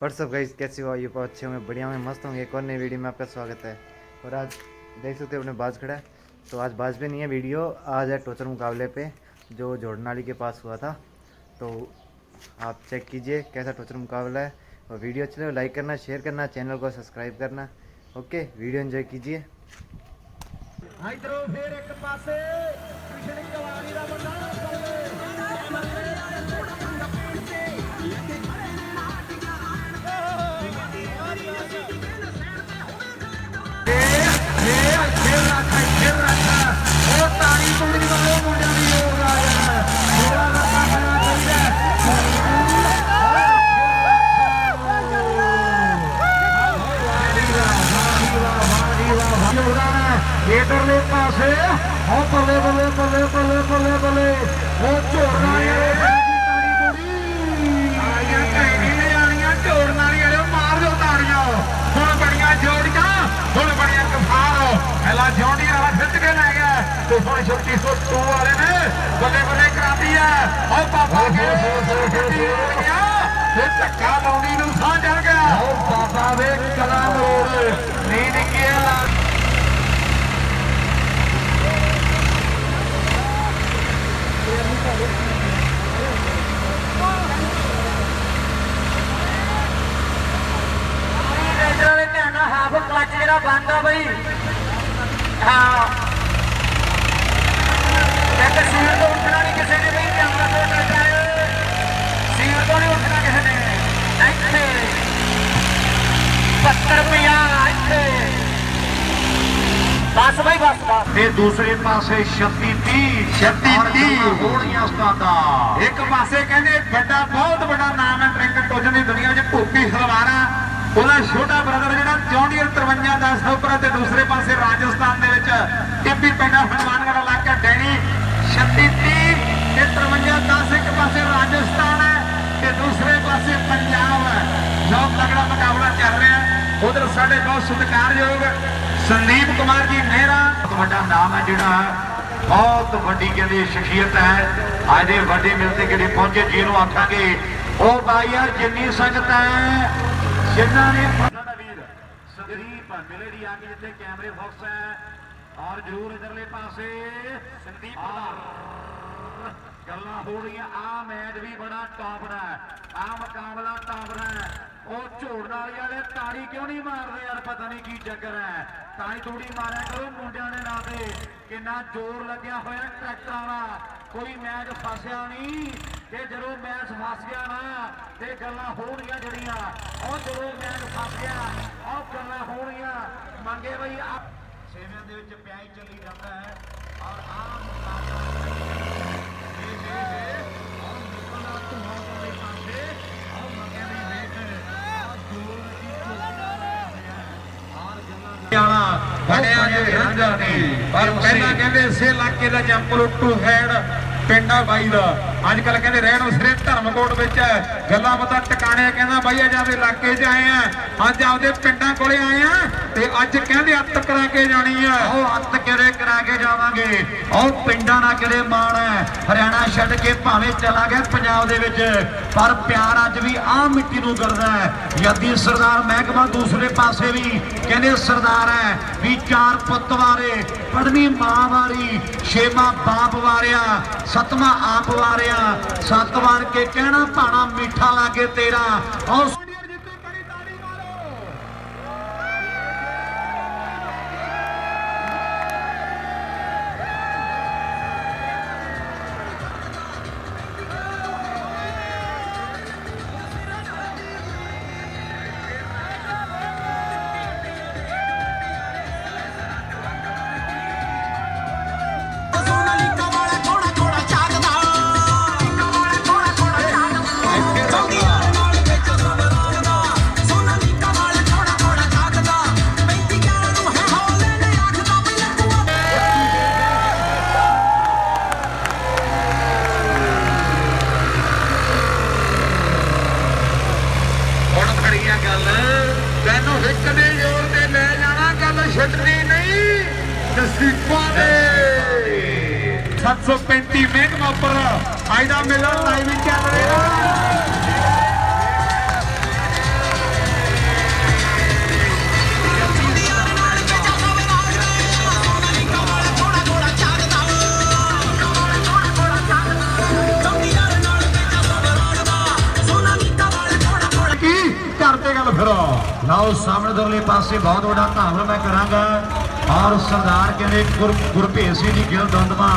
WhatsApp guys कैसे हो ये बहुत अच्छे होंगे बढ़िया होंगे मस्त होंगे एक और नई वीडियो में आपका स्वागत है और आज देख सकते हो अपने बाज खड़ा है तो आज बाज पे नहीं है वीडियो आज है टोचर मुकाबले पे जो जोड़नाली के पास हुआ था तो आप चेक कीजिए कैसा टोचर मुकाबला है और वीडियो अच्छी लगे लाइक करना शेयर करना चैनल को सब्सक्राइब करना ओके वीडियो एंजॉय कीजिए ਇਧਰੋਂ ਫੇਰ ਇੱਕ ਪਾਸੇ ਕ੍ਰਿਸ਼ਨ ਕਵਾਲੀ ਦਾ ਮੁੰਡਾ ਬੱਲੇ ਬੱਲੇ ਬੱਲੇ ਬੱਲੇ ਬੱਲੇ ਬੱਲੇ ਉਹ ਝੋੜਨਾ ਵਾਲੇ ਤਾੜੀ ਤੋੜੀ। ਆਈਆਂ ਕਹਿਣੀ ਨੇ ਆਲੀਆਂ ਵਾਲੇ ਮਾਰ ਦਿਓ ਤਾੜੀਆਂ। ਹੁਣ ਬੜੀਆਂ ਜੋੜੀਆਂ, ਹੁਣ ਬੜੀਆਂ ਕਫਾਰ ਪਹਿਲਾਂ ਜੌਂਡੀ ਵਾਲਾ ਖਿੱਚ ਕੇ ਲੈ ਗਿਆ। ਤੇ ਹੁਣ ਛੋਟੀ ਸੋ ਟੂ ਵਾਲੇ ਨੇ ਬੱਲੇ ਬੱਲੇ ਕਰਾਤੀ ਹੈ ਉਹ ਬਾਬਾ ਕੇ ਗੱਡੀ ਹੋ ਗਿਆ ਧੱਕਾ ਲਾਉਂਦੀ ਨੂੰ ਸਾਹ ਚੜ ਗਿਆ ਉਹ ਬਾਬਾ ਵੇ ਕਲਾ ਮਰੋੜ ਨੀਂਦ ਕੀ ਲਾ ਰੇਂਜਰਾਂ ਦੇ ਧਿਆਨ ਨਾਲ ਹਾਫ ਜਿਹੜਾ ਬੰਦ ਆ ਬਈ। ਹਾਂ। ਇੱਕ ਸੀਟ ਤੋਂ ਉੱਠਣਾ ਨਹੀਂ ਕਿਸੇ ਨੇ ਬਈ ਧਿਆਨ ਨਾਲ ਤੋਂ ਜਾਏ ਸੀਟ ਤੋਂ ਨਹੀਂ ਉੱਠਣਾ ਕਿਸੇ ਨੇ ਇੱਥੇ। 70 ਰੁਪਿਆ ਇੱਥੇ। ਬਸ ਬਈ ਬਸ ਬਸ। ਤੇ ਦੂਸਰੇ ਪਾਸੇ 36 30 36 30 ਹੋਣੀਆਂ ਉਸਤਾਦਾ ਇੱਕ ਪਾਸੇ ਕਹਿੰਦੇ ਵੱਡਾ ਬਹੁਤ ਵੱਡਾ ਨਾਮ ਹੈ ਕ੍ਰਿਕਟ ਟੋਜਨ ਦੀ ਦੁਨੀਆ ਵਿੱਚ ਭੂਪੀ ਹਲਵਾਰਾ। ਉਹਦਾ ਛੋਟਾ ਬ੍ਰਦਰ ਜਿਹੜਾ 36 ਪਿੰਡਾਂ ਸਨਮਾਨਗੜ ਇਲਾਕਾ ਡੈਣੀ 36 30 ਤੇ 53 10 ਇੱਕ ਪਾਸੇ ਰਾਜਸਥਾਨ ਹੈ ਤੇ ਦੂਸਰੇ ਪਾਸੇ ਪੰਜਾਬ ਹੈ। ਬਹੁਤ ਤਕੜਾ ਮੁਕਾਬਲਾ ਚੱਲ ਰਿਹਾ ਹੈ। ਉਧਰ ਸਾਡੇ ਬਹੁਤ ਸਤਿਕਾਰਯੋਗ ਸੰਦੀਪ ਕੁਮਾਰ ਜੀ ਮਹਿਰਾ ਤੁਹਾਡਾ ਨਾਮ ਹੈ ਜਿਹੜਾ ਬਹੁਤ ਵੱਡੀ ਕਹਿੰਦੇ ਸ਼ਖਸੀਅਤ ਹੈ। ਅੱਜ ਇਹ ਵੱਡੀ ਮਿਲ ਤੇ ਕਿਹੜੇ ਪਹੁੰਚੇ ਜੀ ਨੂੰ ਆਖਾਂਗੇ ਉਹ ਬਾਈ ਯਾਰ ਜਿੰਨੀ ਸੰਗਤ ਹੈ ਜਿਨ੍ਹਾਂ ਨੇ ਸਾਡਾ ਮਿਲੇ ਦੀ ਆ ਕੇ ਜਿੱਥੇ ਕੈਮਰੇ ਫੋਕਸ ਹੈ। ਔਰ ਜਰੂਰ ਇਧਰਲੇ ਪਾਸੇ ਸੰਦੀਪ ਔਰ ਗੱਲਾਂ ਹੋ ਰਹੀਆਂ ਆ ਮੈਚ ਵੀ ਬੜਾ ਟੌਪ ਦਾ ਹੈ। ਆ ਮੁਕਾਬਲਾ ਟੌਪ ਦਾ ਹੈ। ਉਹ ਝੋੜਨ ਵਾਲੀ ਵਾਲੇ ਤਾੜੀ ਕਿਉਂ ਨਹੀਂ ਮਾਰਦੇ ਯਾਰ? ਪਤਾ ਨਹੀਂ ਕੀ ਚੱਕਰ ਹੈ। ਤਾੜੀ ਤੂੜੀ ਮਾਰਿਆ ਕਰੋ ਮੁੰਡਿਆਂ ਦੇ ਨਾਂ ਤੇ। ਕਿੰਨਾ ਜ਼ੋਰ ਲੱਗਿਆ ਹੋਇਆ ਟਰੈਕਟਰਾਂ ਦਾ। ਕੋਈ ਮੈਚ ਫਸਿਆ ਨਹੀਂ। ਤੇ ਜਦੋਂ ਮੈਚ ਫਸ ਗਿਆ ਨਾ ਤੇ ਗੱਲਾਂ ਹੋਣਗੀਆਂ ਜਿਹੜੀਆਂ। ਉਹ ਜਦੋਂ ਮੈਚ ਫਸ ਗਿਆ ਉਹ ਗੱਲਾਂ ਹੋਣਗੀਆਂ। ਮੰਗੇ ਬਈ ਆ ਸੇਵਿਆਂ ਦੇ ਵਿੱਚ ਪਿਆਈ ਚੱਲੀ ਜਾਂਦਾ ਹੈ ਔਰ ਆ ਮੁਕਾਬਲਾ ਬਣਿਆ ਜੇ ਰਾਂਝਾ ਨਹੀਂ ਪਰ ਪਹਿਲਾਂ ਕਹਿੰਦੇ ਇਸੇ ਇਲਾਕੇ ਦਾ ਜੰਪਲ ਟੂ ਹੈਡ ਪਿੰਡਾ ਬਾਈ ਦਾ ਅੱਜ ਕੱਲ ਕਹਿੰਦੇ ਰਹਿਣ ਉਸਰੇ ਧਰਮਕੋਟ ਵਿੱਚ ਹੈ। ਗੱਲਾਂ ਪਤਾ ਟਿਕਾਣੇ ਕਹਿੰਦਾ ਬਾਈ ਅੱਜ ਆਪਦੇ ਇਲਾਕੇ 'ਚ ਆਏ ਆ। ਅੱਜ ਆਪਦੇ ਪਿੰਡਾਂ ਕੋਲੇ ਆਏ ਆ ਤੇ ਅੱਜ ਕਹਿੰਦੇ ਅੱਤ ਕਰਾ ਕੇ ਜਾਣੀ ਆ। ਉਹ ਅੱਤ ਕਿਰੇ ਕਰਾ ਕੇ ਜਾਵਾਂਗੇ? ਉਹ ਪਿੰਡਾਂ ਨਾਲ ਕਿਰੇ ਮਾਣ ਹੈ? ਹਰਿਆਣਾ ਛੱਡ ਕੇ ਭਾਵੇਂ ਚਲਾ ਗਿਆ ਪੰਜਾਬ ਦੇ ਵਿੱਚ, ਪਰ ਪਿਆਰ ਅੱਜ ਵੀ ਆਹ ਮਿੱਟੀ ਨੂੰ ਕਰਦਾ ਹੈ। ਯਾਦੀ ਸਰਦਾਰ ਮਹਿਕਮਾ ਦੂਸਰੇ ਪਾਸੇ ਵੀ ਕਹਿੰਦੇ ਸਰਦਾਰ ਹੈ ਵੀ ਚਾਰ ਪੁੱਤ ਵਾਰੇ ਪੜਵੀਂ ਮਾਂ ਵਾਰੀ, ਛੇਵਾਂ ਬਾਪ ਵਾਰਿਆ, ਸਤਵਾਂ ਆਪ ਵਾਰਿਆ। ਸੱਤ ਵਾਰ ਕੇ ਕਹਿਣਾ ਭਾਣਾ ਮਿੱਠਾ ਲਾਗੇ ਤੇਰਾ। ਇੰਡਸਟਰੀ ਕੁਆਡੇ 735 ਮੇਗ ਮਾਪਰ ਅੱਜ ਦਾ ਮੇਲਾ ਲਾਈਵ ਚੱਲ ਸਾਹਮਣੇ ਦਰਲੇ ਪਾਸੇ ਬਹੁਤ ਵੱਡਾ ਧੰਨਵਾਦ ਮੈਂ ਕਰਾਂਗਾ ਔਰ ਸਰਦਾਰ ਕਹਿੰਦੇ, ਗੁਰ ਗੁਰਭੇਜ ਸਿੰਘ ਜੀ ਗਿਲ ਦੰਦਮਾ,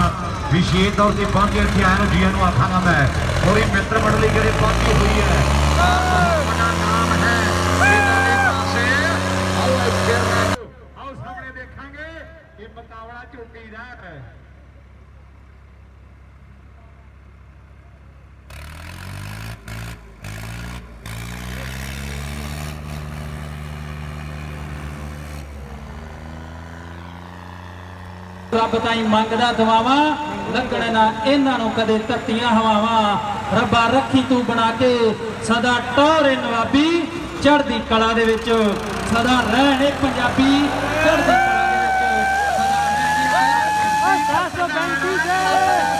ਵਿਸ਼ੇਸ਼ ਤੌਰ ਤੇ ਪਹੁੰਚੇ ਇੱਥੇ, ਆਏ ਨੂੰ ਜੀਆਂ ਨੂੰ ਆਖਾਂਗਾ ਮੈਂ। ਪੂਰੀ ਮਿੱਤਰ ਮੰਡਲੀ ਜਿਹੜੇ ਪਹੁੰਚੀ ਹੋਈ ਹੈ। ਬਹੁਤ ਨਾਮ ਹੈ। ਇਧਰਲੇ ਪਾਸੇ। ਆਓ ਇੱਥੇ ਆਓ ਸਾਹਮਣੇ ਦੇਖਾਂਗੇ ਇਹ ਮੁਕਾਬਲਾ ਝੋਟੀ ਦਾ ਹੈ। ਰੱਬ ਤਾਈਂ ਮੰਗਦਾ ਦਵਾਵਾਂ ਲੱਗਣ ਨਾ ਇਹਨਾਂ ਨੂੰ ਕਦੇ ਤੱਤੀਆਂ ਹਵਾਵਾਂ। ਰੱਬਾ ਰੱਖੀ ਤੂੰ ਬਣਾ ਕੇ, ਸਦਾ ਟੋਰੇ ਨਵਾਬੀ, ਚੜ੍ਹਦੀ ਕਲਾ ਦੇ ਵਿੱਚ। ਸਦਾ ਰਹਿਣੇ ਪੰਜਾਬੀ, ਚੜ੍ਹਦੀ ਕਲਾ ਦੇ ਵਿੱਚ। ਸਦਾ ਰਹਿਣੇ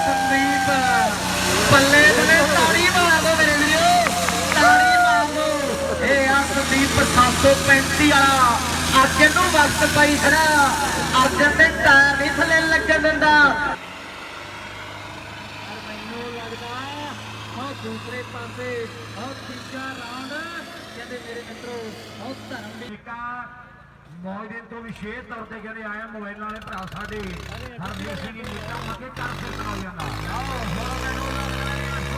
ਸੰਦੀਪ ਪੱਲੇ ਬਲੇ ਤਾੜੀ ਮਾਰ ਦੋ ਮੇਰੇ ਵੀਰੋ। ਤਾੜੀ ਮਾਰ ਦੋ। ਇਹ ਆ ਸੰਦੀਪ 735 ਵਾਲਾ। ਅਰਜਨ ਨੂੰ ਵਕਤ ਪਈ ਖੜਾ। ਅਰਜਨ ਦੇ ਟਾਇਰ ਨਹੀਂ ਥੱਲੇ ਲੱਗਣ ਦਿੰਦਾ। ਮੈਨੂੰ ਲੱਗਦਾ ਉਹ ਦੂਸਰੇ ਪਾਸੇ ਉਹ ਤੀਜਾ ਰਾਉਂਡ। ਕਹਿੰਦੇ ਮੇਰੇ ਮਿੱਤਰੋ ਉਹ ਧਰਮ ਦੀ ਟਿੱਕਾ ਮੌਜੂਦ ਤੋਂ ਵਿਸ਼ੇਸ਼ ਤੌਰ ਤੇ ਕਹਿੰਦੇ ਆਏ ਮੋਬਾਈਲ ਵਾਲੇ ਭਰਾ ਸਾਡੇ। ਹਰਮੀਤ ਸਿੰਘ ਜੀ ਨੀਤਾ ਮੱਕੇ ਕਰ ਸੇ ਕਰਾਉ ਜਾਂਦਾ। ਆਓ ਹੋਰ ਮੈਨੂੰ ਲੱਗਦਾ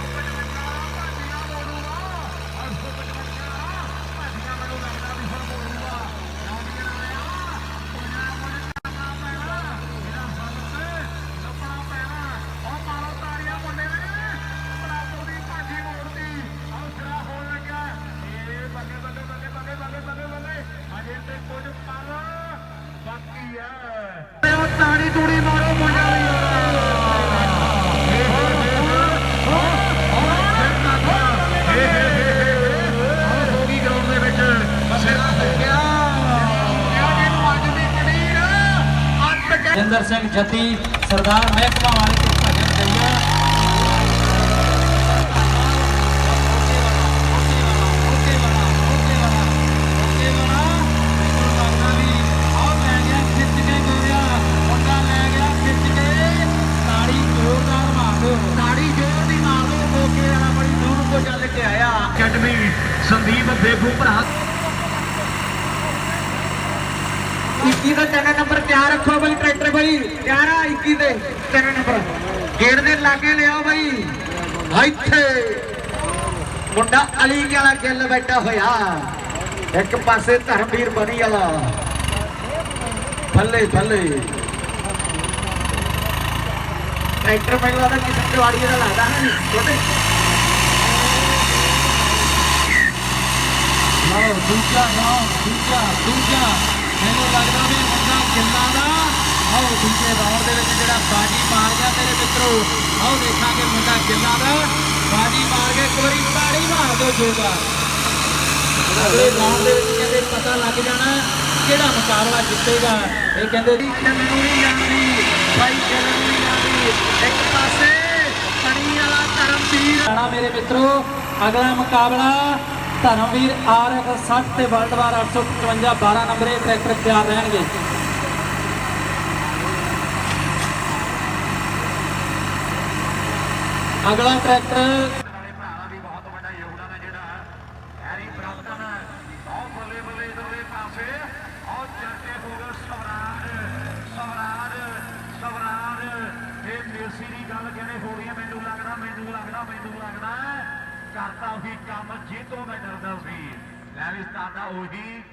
ਜਿੰਦਰ ਸਿੰਘ ਜੱਤੀ ਸਰਦਾਰ ਮਹਿਕਮਾ ਵਾਲੇ ਤੇ ਭਜਨ ਦਈਆ ਤਾੜੀ ਜੋਰ ਦੀ ਮਾਰ ਦੋ ਮੋਕੇ ਵਾਲਾ ਬੜੀ ਦੂਰ ਕੋ ਚੱਲ ਕੇ ਆਇਆ। ਅਕੈਡਮੀ ਸੰਦੀਪ ਬੇਗੂ ਭਰਾ 21 ਦਾ ਤਿੰਨ ਨੰਬਰ ਤਿਆਰ ਰੱਖੋ ਬਈ ਟਰੈਕਟਰ ਬਈ। ਤਿਆਰ ਆ 21 ਦੇ ਤਿੰਨ ਨੰਬਰ। ਗੇੜ ਦੇ ਲਾਗੇ ਲਿਆਓ ਬਈ। ਇੱਥੇ ਮੁੰਡਾ ਅਲੀ ਵਾਲਾ ਗਿੱਲ ਬੈਠਾ ਹੋਇਆ। ਇੱਕ ਪਾਸੇ ਧਰਮਵੀਰ ਬਣੀ ਵਾਲਾ। ਥੱਲੇ ਥੱਲੇ। ਟਰੈਕਟਰ ਮੈਨੂੰ ਲੱਗਦਾ ਕਿਸੇ ਦਿਵਾੜੀ ਦਾ ਲੱਗਦਾ ਨਾ ਛੋਟੇ ਲਓ, ਦੂਜਾ ਰਾਉਂਡ ਦੂਜਾ ਦੂਜਾ। ਮੈਨੂੰ ਲੱਗਦਾ ਵੀ ਮੁੰਡਾ ਕਿੰਨਾ ਦਾ ਆਓ ਦੂਜੇ ਰਾਉਂਡ ਦੇ ਵਿੱਚ ਜਿਹੜਾ ਬਾਜੀ ਮਾਰ ਗਿਆ ਮੇਰੇ ਮਿੱਤਰੋ। ਆਓ ਦੇਖਾਂਗੇ ਮੁੰਡਾ ਕਿੰਨਾ ਦਾ। ਬਾਜੀ ਮਾਰ ਕੇ ਇੱਕ ਵਾਰੀ ਤਾੜੀ ਮਾਰ ਦਿਓ ਜੋਗਾ ਅਗਲੇ ਰਾਉਂਡ ਦੇ ਵਿੱਚ ਕਹਿੰਦੇ ਪਤਾ ਲੱਗ ਜਾਣਾ ਕਿਹੜਾ ਮੁਕਾਬਲਾ ਜਿੱਤੇਗਾ। ਇਹ ਕਹਿੰਦੇ ਜੀ ਚੱਲਣੂ ਨਹੀਂ ਜਾਂਦੀ ਭਾਈ ਚੱਲਣੂ ਨਹੀਂ ਜਾਂਦੀ ਇੱਕ ਪਾਸੇ ਪਣੀ ਵਾਲਾ ਧਰਮਵੀਰ। ਆਣਾ ਮੇਰੇ ਮਿੱਤਰੋ, ਅਗਲਾ ਮੁਕਾਬਲਾ ਧਰਮਵੀਰ ਆਰ 60 ਤੇ ਵਰਲਡ ਵਾਰ 855 12 ਨੰਬਰ ਇਹ ਟਰੈਕਟਰ ਤਿਆਰ ਰਹਿਣਗੇ। ਅਗਲਾ ਟਰੈਕਟਰ ਨਾਲੇ ਭਰਾਵਾਂ ਦੀ ਬਹੁਤ ਵੱਡਾ ਯੋਗਦਾਨ ਹੈ ਜਿਹੜਾ ਹੈਰੀ ਪ੍ਰਾਪਤਨ ਬਹੁਤ ਬੱਲੇ ਬੱਲੇ ਇਧਰਲੇ ਪਾਸੇ। ਔਰ ਚਰਚੇ ਹੋ ਗਏ। ਸਵਰਾਜ ਸਵਰਾਜ ਸਵਰਾਜ। ਇਹ ਮੇਸੀ ਦੀ ਗੱਲ ਕਹਿੰਦੇ ਹੋ ਰਹੀ ਹੈ? ਮੈਨੂੰ ਲੱਗਦਾ ਮੈਨੂੰ ਲੱਗਦਾ ਮੈਨੂੰ ਲੱਗਦਾ। ਕਰਤਾ ਉਹੀ ਕੰਮ ਜੇ ਮੈਂ ਡਰਦਾ ਸੀ। ਲੈ ਵੀ ਸਤਾਦਾ ਉਹੀ